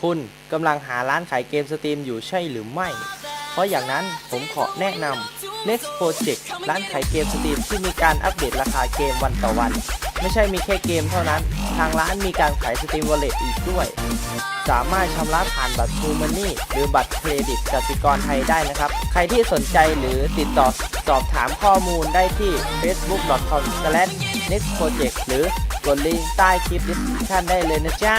คุณกำลังหาร้านขายเกมสตรีมอยู่ใช่หรือไม่ เพราะอย่างนั้นผมขอแนะนำ Next Project ร้านขายเกมสตรีมที่มีการอัปเดตราคาเกมวันต่อวัน ไม่ใช่มีแค่เกมเท่านั้น ทางร้านมีการขายสตรีมวอลเล็ตอีกด้วย สามารถชำระผ่านบัตร True Money หรือบัตรเครดิตกสิกรไทยได้นะครับ ใครที่สนใจหรือติดต่อสอบถามข้อมูลได้ที่ facebook.com/nextproject หรือกดลิงก์ใต้คลิป description ได้เลยนะจ้า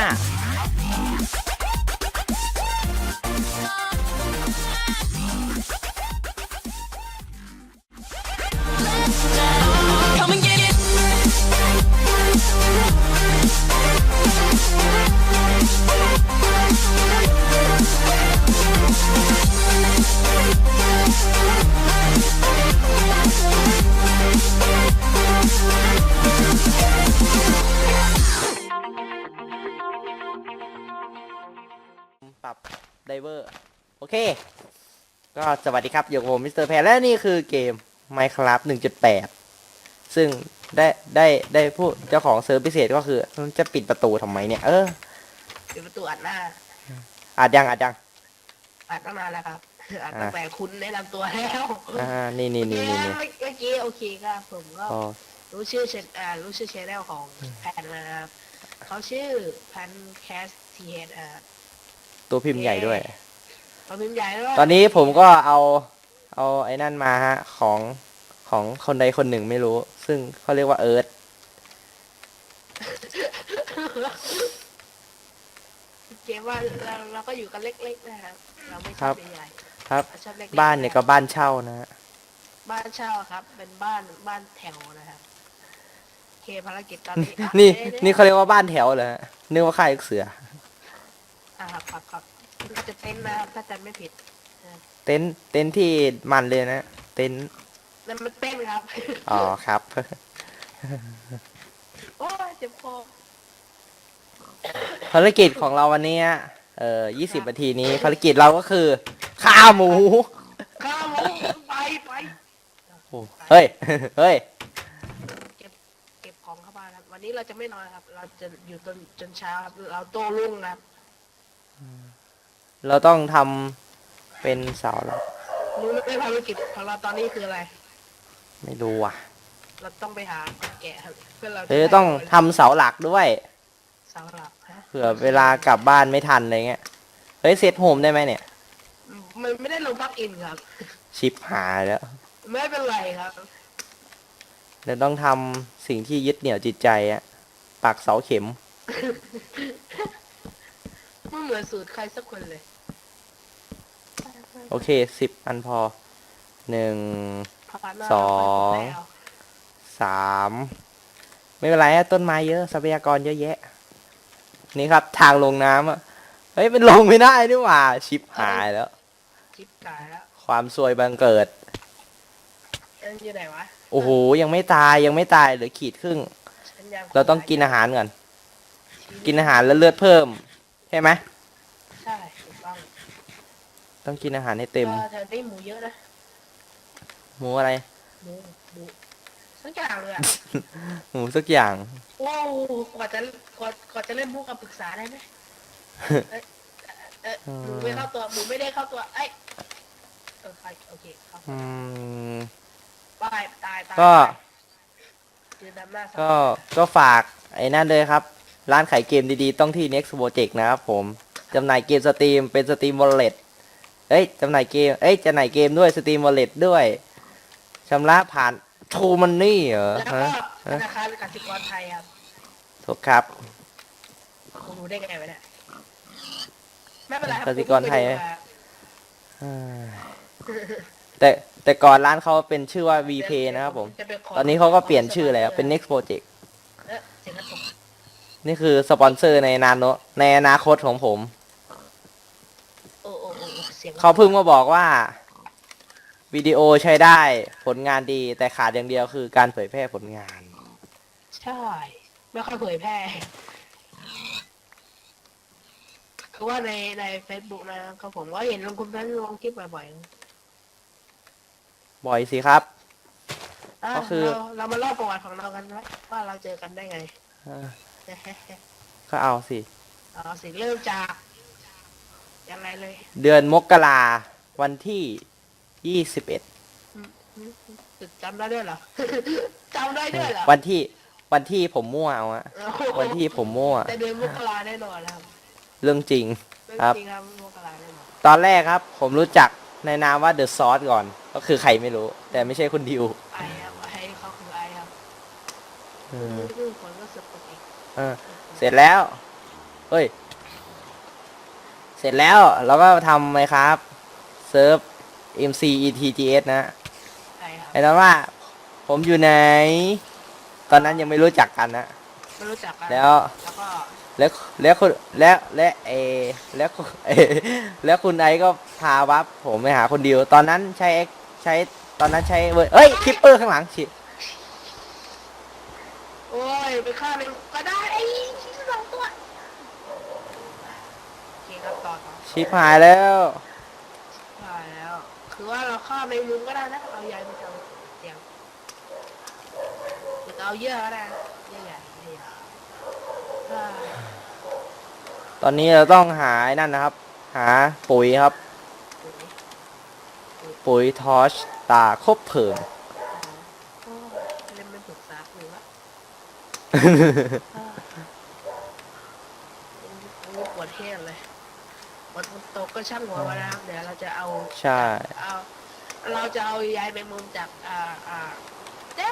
เคก็สวัสดีครับอยู่กับผมมิสเตอร์แพรและนี่คือเกม Minecraft 1.8 ซึ่งได้ได้ได้ผู้เจ้าของเซิร์ฟพิเศษก็คือมันจะปิดประตูทำไมเนี่ย เออปิดประตูอัดหน้าอาจยังอาจยังอัดตั้งนานแล้วครับอัดอ่าตั้งแต่คุณแนะนำตัวแล้วอ่านี่นี่นี่นี่นี่เมื่อกี้โอเคครับผมก็อ๋อรู้ชื่อเชนอ่ารู้ชื่อชแนลของแพนนะครับเขาชื่อแพนแคสทีเออ่าตัวพิมพ์ใหญ่ด้วย เขาพิมพ์ใหญ่ด้วยตอนนี้ผมก็เอาเอาไอ้นั่นมาฮะของของคนใดคนหนึ่งไม่รู้ ซึ่งเขาเรียกว่าเอิร์ธเกมว่าเราเราก็อยู่กันเล็กๆนะครับเราไม่ชครัอบบใหญ่ครับเราชอบเล็กๆบ้านเนี่ยก็บ้านเช่านะฮะบ้านเช่าครับ เป็นบ้านบ้านแถวนะครับโอเคภารกิจตอนนี้อะนี่เดี๋ยวนี่เขาเรียกว่าบ้านแถวเหรอฮะนึกว่าค่ายลูกเสือ อ่าครับครับครับ ก็จะเต้นนะครับถ้าจำไม่ผิดเต็นท์เต็นท์ที่มันเลยนะ เต็นท์นั่นมันเต้นครับ อ๋อครับ โอ้ยเจ็บคอภารกิจของเราวันนี้ฮะเอ่อยี่สิบนาทีนี้ ภารกิจเราก็คือฆ่าหมู ข้าวหมูไปไปโอ้เฮ้ย เฮ้ย เก็บเก็บของเข้าบ้านครับวันนี้เราจะไม่นอนครับ เราจะอยู่จนจนเช้าครับเราโตรุ่งครับ เราต้องทำเป็นเสาแล้วรู้ไหมภารกิจของเราตอนนี้คืออะไร ไม่รู้ว่ะเราต้องไปหาแกะครับเพื่อเราจะเออได้ต้องทำเสาหลักด้วยเสาหลักฮะเผื่อเวลากลับบ้านไม่ทันอะไรเงี้ยเฮ้ยเซตโฮมได้ไหมเนี่ย มันไม่ได้ลงปลั๊กอินครับ ชิปหายแล้วไม่เป็นไรครับ เดี๋ยวต้องทำสิ่งที่ยึดเหนี่ยวจิตใจอะปักเสาเข็มไม่เหมือนสูตรใครสักคนเลย โอเคสิบอันพอหนึ่งพาหน้าสองไปแล้วสาม ไม่เป็นไรอะต้นไม้เยอะทรัพยากรเยอะแยะ นี่ครับทางลงน้ำอะเฮ้ยเป็นลงไม่ได้นี่หว่า ชิปหายแล้ว ชิปกายแล้ว ความซวยบังเกิดเอ็นอยู่ไหนวะ โอ้โหยังไม่ตายยังไม่ตายเหลือขีดครึ่งฉันยังเราต้องกินอาหารก่อน กินอาหารแล้วเลือดเพิ่ม ใช่ไหมใช่ถูกต้อง ต้องกินอาหารให้เต็มก็แถวนี้หมูเยอะนะ หมูอะไร หมูหมูสักอย่างเลยอะ หมูสักอย่าง โอ้กว่าจะกว่ากว่าจะเล่นมุกกับปรึกษาได้ไหมเอ้ยเอ้ยหมูไม่เข้าตัวหมูไม่ได้เข้าตัว เอ้ยเออใครโอเคเข้าอืมตายตายตายก็ ยืนนำหน้าก็ ก็ฝากไอ้นั่นเลยครับ ร้านขายเกมดีๆ ต้องที่ Next Project นะครับผม จำหน่ายเกมสตรีมเป็นสตรีมวอลเล็ต เอ้ยจำหน่ายเกม เอ้ยจำหน่ายเกมด้วยสตรีมวอลเล็ตด้วยชำระผ่านทูมันนี่เหรอแล้วก็ฮะธนาคารกสิกรไทยครับถูกครับ ผมรู้ได้ไงวะเนี่ยไม่เป็นไรครับกสิกรไทย ผมม่ด้อ่าแต่แต่ก่อนร้านเขาเป็นชื่อว่า VP นะครับผม จะไปขตอนนี้เขาก็เปลี่ยนชื่อแล้วเป็น Next Project เอ๊ะเสียงกระตุกนี่คือสปอนเซอร์ในนานโนในอนาคตของผมโอ้โอ้โอ้โอ้ เสียงกระตุกเขาเพิ่งมาบอกว่า วิดีโอใช้ได้ผลงานดีแต่ขาดอย่างเดียวคือการเผยแพร่ผลงาน ใช่ ไม่ค่อยเผยแพร่คือว่าในในเฟซบุ๊กนะครับผมก็เห็นลงคุณแฟนลงคลิปบ่อยบ่อยสิครับ ๆอะก็คือ เราเรามาเล่าประวัติของเรากันไหมว่าเราเจอกันได้ไง เออก็เอาสิ เอาสิเริ่มจาก ยังไงเลย เดือนมกราวันที่ยี่สิบเอ็ดอืมอืมอืมจำได้ด้วยเหรอ จำได้ด้วยเหรอ วันที่วันที่ผมมั่วเอาอะโอ้โหวันที่ผมมั่วแต่เดือนมกราแน่นอนนะครับ เรื่องจริงเรื่องครับจริงครับมกราแน่นอนตอนแรกครับ ผมรู้จักในนามว่าเดอะซอสก่อน ก็คือใครไม่รู้ แต่ไม่ใช่คุณดิวไอครับไอเขาคือไอครับเออคือคนก็สืบตัวเองเออเสร็จแล้ว เฮ้ยเส ร็จแล้วเราก็ทำไหมครับเซิร์ฟ MCETGS นะไอครับไอ้นั้นว่า ผมอยู่ไหน ตอนนั้นยังไม่รู้จักกันนะ ไม่รู้จักกันแล้ว แล้วก็แล้วแล้วคุณแล้วและเอแล้วคุณเอแล้วคุณไอก็พาวับผมไปหาคนเดียว ตอนนั้นใช้ X ใช้ตอนนั้นใช้เว้ยเอ้ยคิปเปอร์ข้างหลังชิโอ้ยไปฆ่ามันก็ได้ไอ้ชิ้นสองตัวโอเคครับต่อต่อ ชิปหายแล้วใช่แล้ว คือว่าเราฆ่าในมุมก็ได้นะ เอาใหญ่ไปจับเตียงหรือเอาเยอะก็ได้นะเยอะใหญ่ใหญ่ใหญ่อ่าตอนนี้เราต้องหาไอ้นั่นนะครับ หาปุ๋ยครับ ปุ๋ยปุ๋ยทอชตาคบเพลิง โอ้เล่นเป็นปรึกษาหรือว่าปวดเทศเลย ปวดตกก็ช่างหัวมานะครับเดี๋ยวเราจะเอาใช่ เอาเราจะเอายายแมงมุมจากอ่าอ่าเจ๊ะ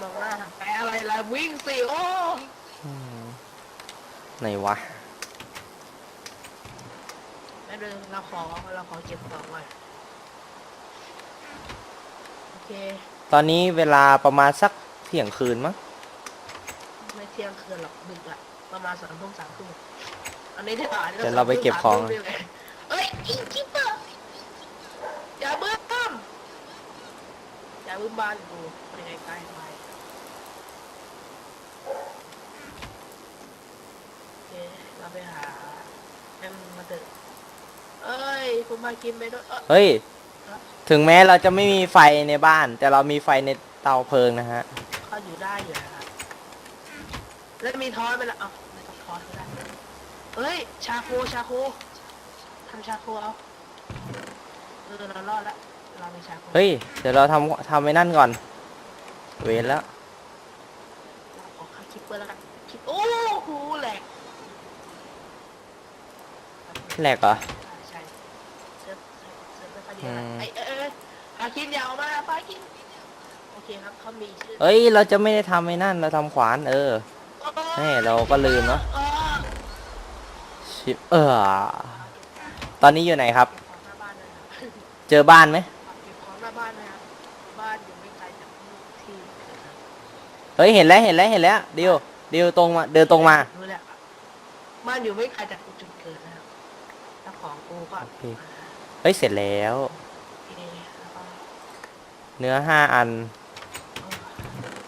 มองหน้าไปอะไรล่ะวิ่งสิโอ้อืมไหนวะแล้วเดินเราขอเราขอเก็บของก่อนโอเคตอนนี้เวลาประมาณสักเที่ยงคืนมั้งไม่เที่ยงคืนหรอกดึกละประมาณสามทุ่มสามทุ่ม อันนี้ที่อ่านเดี๋ยวเราไปเก็บของ เอ้ยอิงคิปเปอร์อย่าเบิ้มอย่าเบิ้มบ้านกูไปไกลๆไปโอเคเราไปหาแม่งมาเถอะเอ้ยคุณมากินไปด้วยเอ้ยเฮ้ย ถึงแม้เราจะไม่มีไฟในบ้าน แต่เรามีไฟในเตาเพลิงนะฮะ เขาอยู่ได้อยู่นะครับแล้วมีทอสไปแล้วเอ้าไม่ต้องทอสก็ได้ เฮ้ย ชาโคชาโคทำชาโคเอาเออเรารอดละเรามีชาโคเฮ้ย เดี๋ยวเราทำทำไอ้นั่นก่อน เวนแล้ว เราขอค่าคิปเปอร์แล้วกันคิปโอ้โหแหลกแหลกเหรอใช่เซิร์ฟเซิร์ฟไม่ค่อยดีอืนะมไอ้เอ้ยเอ้ยพาคินอยาวมาพาคินโอเคครับเขามีชื่อเอ้ย เราจะไม่ได้ทำไอ้นั่น เราทำขวาน เออ แม่เราก็ลืมเนอะออ ชิปเออ ตอนนี้อยู่ไหนครับเก็บของหน้าบ้านเลยนะเจอบ้านไหม เก็บของหน้าบ้านนะครับ บ้านอยู่ไม่ไกลจากที่นะครับเฮ้ย เห็นแล้ว เห็นแล้ว เห็นแล้วเดียวเดียวตรงมา เดินตรงมา รู้แล้วบ้านอยู่ไม่ไกลจากจุดเกิดนะครับเจ้าของกูก็โอเค เฮ้ย เสร็จแล้วโอเคแล้วก็เนื้อห้าอัน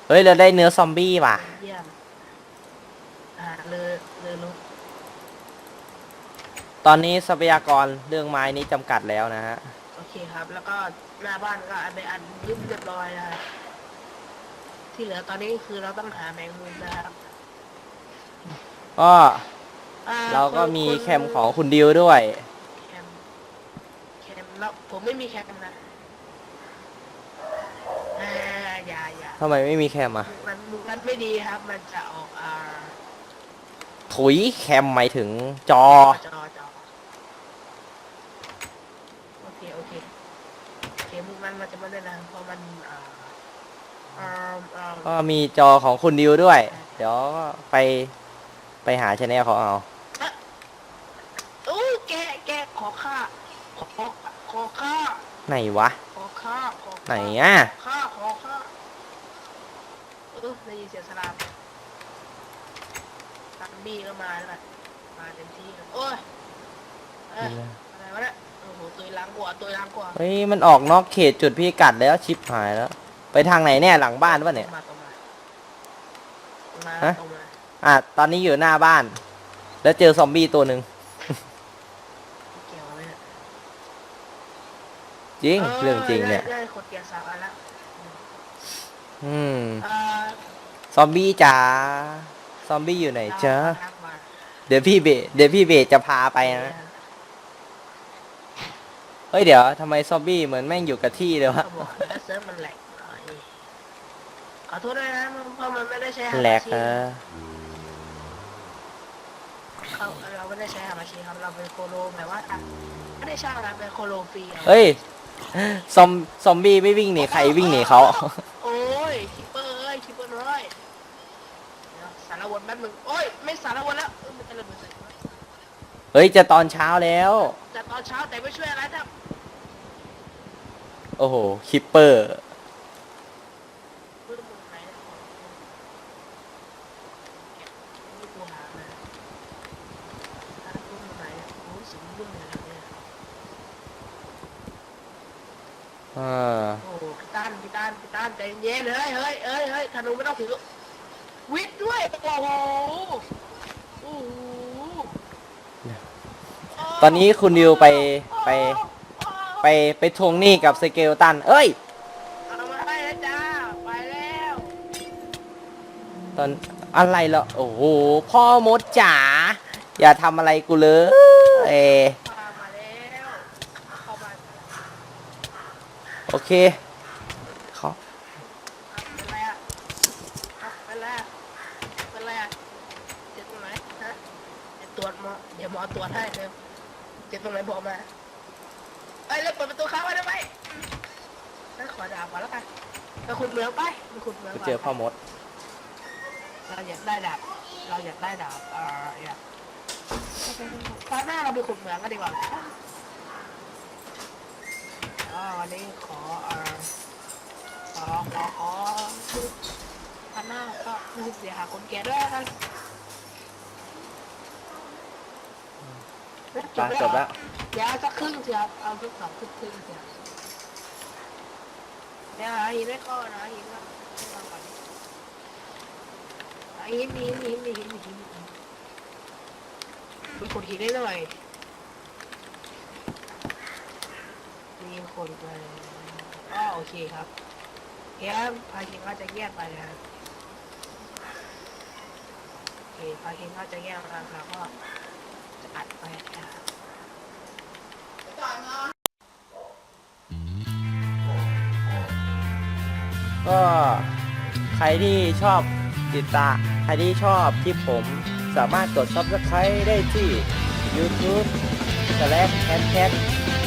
เฮ้ย เราได้เนื้อซอมบี้ว่ะเยี่ยมอ่าเรือเรือลุก ตอนนี้ทรัพยากรเรื่องไม้นี้จำกัดแล้วนะฮะ โอเคครับ แล้วก็หน้าบ้านก็อันไปอันยึดเรียบร้อยนะครับที่เหลือตอนนี้คือเราต้องหาแมงมุมนะครับก็อ่เราก็มีณแคมของคุณดิวด้วย แคมแคมแล้วผมไม่มีแคมนะอ่าอย่าอย่าทำไมไม่มีแคมอะมุกนั้นมุกนั้นไม่ดีครับ มันจะออกอ่าถุยแคมหมายถึงจอ จอจอโอเคโอเคโอ เคมุกนั้นมันจะไม่ได้นะเพราะมันอ่าอ่าอ่าก็มีจอของคุณดิวด้วย เดี๋ยวไปไปหาชแนลเขาเอา โอ้แกแกขอค่าขอขอค่าไหนวะ ขอค่าขอค่าไหนอะ ขอค่าขอค่าเออได้ยินเสียงสลามตักบี้ก็มาแล้วกันมาเต็มที่เลยโอ้ยเอ้ยอะไรวะเนี่ยโอ้โหตัวล้างกว่าตัวล้างกว่าเฮ้ยมันออกนอกเขตจุดพี่กัดแล้วชิปหายแล้ว ไปทางไหนเนี่ยหลังบ้านปะเนี่ย มาตรงมามาฮะ ตรงมาอะตอนนี้อยู่หน้าบ้าน แล้วเจอซอมบี้ตัวหนึ่งเกี่ยวเลยเนี่ยจริงเรื่องจริงเนี่ย ได้ได้ขดเกียร์สามอันละอืมเอ่อซอมบี้จ๋าซอมบี้อยู่ไหนจ๊ะทักมาเดี๋ยวพี่เบสเดี๋ยวพี่เบสจะพาไปนะ เฮ้ยเดี๋ยวทำไมซอมบี้เหมือนแม่งอยู่กับที่เลยวะก็บอกแล้วเซิร์ฟมันแหลกหน่อยขอโทษด้วยนะมันเพราะมันไม่ได้ใช้ฮาแหลมากชินะเขาเราไม่ได้ใช้ฮามาชิครับเราเป็นโคโลแบบว่าไม่ได้ใช่นะเป็นโคโลฟรีเฮ้ย ซอมซอมบี้ไม่วิ่งหนีใครวิ่งหนีเขา โอ้ยคิปเปอร์เอ้ยคิปเปอร์น้อยเดี๋ยวสารวนแป๊บนึงโอ้ยไม่สารวนแล้วเออมันจะระเบิดใส่หัวเฮ้ยจะตอนเช้าแล้ว แต่ตอนเช้าแต่ไม่ช่วยอะไรถ้า โอ้โห คิปเปอร์พื้นมุมไหนนี่กูหามาถ้าพื้นมุมไหนเนี่ยโอ้ยสีรุ่งเลยนะเนี่ยอ่า โอ้โหพี่ต้านพี่ต้านพี่ต้านใจเย็นเฮ้ยเฮ้ยเฮ้ยเฮ้ยธนูไม่ต้องถือ วิทย์ด้วย โอ้โหโอ้โหตอนนี้คุณนิวไปไป ไปไปทวงหนี้กับสเกลตัน เอ้ย เอามาให้แล้วจ้า ไปแล้วตอนอะไรเหรอโอ้โห พ่อมดจ๋า อย่าทำอะไรกูเลยเอมามาแล้วเข้ามา โอเคเขา อะเป็นไรอะอะเป็นไรอะเป็นไรอะเจ็บตรงไหนฮะเดี๋ยวตรวจหมอเดี๋ยวหมอตรวจให้เดี๋ยวเจ็บตรงไหนบอกมาเอ้ยแล้วเปิดประตูค้างไว้ได้ไหมนั่นข อดาบก่อนแล้วกันไปขุดเหมืองไปไปขุดเหมืองไปก่อนเจอพ่อมด เราอยากได้ดาบ เราอยากได้ดาบอ่าอยากตอนหน้าเราไปขุดเหมืองกันดีกว่าอ๋อวันนี้ขออ่าขอขอขอตอนหน้าก็ไม่เสียหาคนแก่ด้วยกันไปจบแล้วเดี๋ยวสักครึ่งเสียเอาสักสองครึ่งครึ่งเสีย เดี๋ยวหาหินไม่เข้านะหินก็วางก่อนหาหินหินหินหินหินหินหินคุณขุดหินได้หน่อยมีคนไปอ๋อโอเคครับเฮียพาหินก็จะแยกไปนะครับโอเคพาหินก็จะแยกกันครับก็จะอัดไปนะครับ รที่ชอบติดตามใครที่ชอบคลิปผมสามารถกด subscribe ได้ที่ YouTube slash hashtag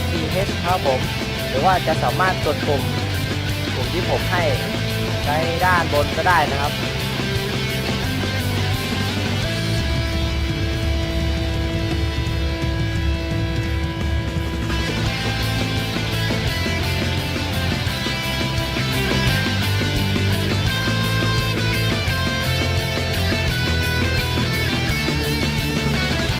th ครับผม หรือว่าจะสามารถกดปุ่มปุ่มที่ผมให้ในด้านบนก็ได้นะครับ